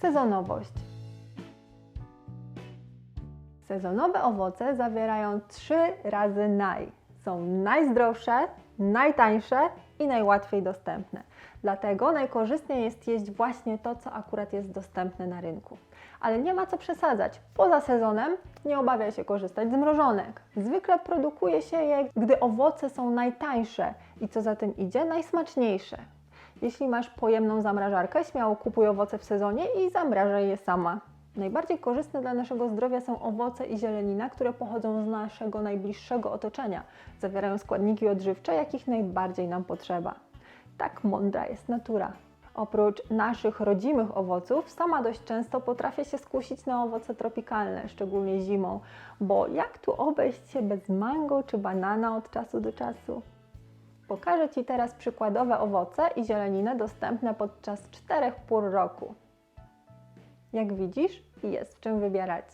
Sezonowość. Sezonowe owoce zawierają trzy razy naj. Są najzdrowsze, najtańsze i najłatwiej dostępne. Dlatego najkorzystniej jest jeść właśnie to, co akurat jest dostępne na rynku. Ale nie ma co przesadzać. Poza sezonem nie obawiaj się korzystać z mrożonek. Zwykle produkuje się je, gdy owoce są najtańsze i co za tym idzie, najsmaczniejsze. Jeśli masz pojemną zamrażarkę, śmiało kupuj owoce w sezonie i zamrażaj je sama. Najbardziej korzystne dla naszego zdrowia są owoce i zielenina, które pochodzą z naszego najbliższego otoczenia. Zawierają składniki odżywcze, jakich najbardziej nam potrzeba. Tak mądra jest natura. Oprócz naszych rodzimych owoców, sama dość często potrafię się skusić na owoce tropikalne, szczególnie zimą, bo jak tu obejść się bez mango czy banana od czasu do czasu? Pokażę Ci teraz przykładowe owoce i zieleninę dostępne podczas czterech pór roku. Jak widzisz, jest w czym wybierać.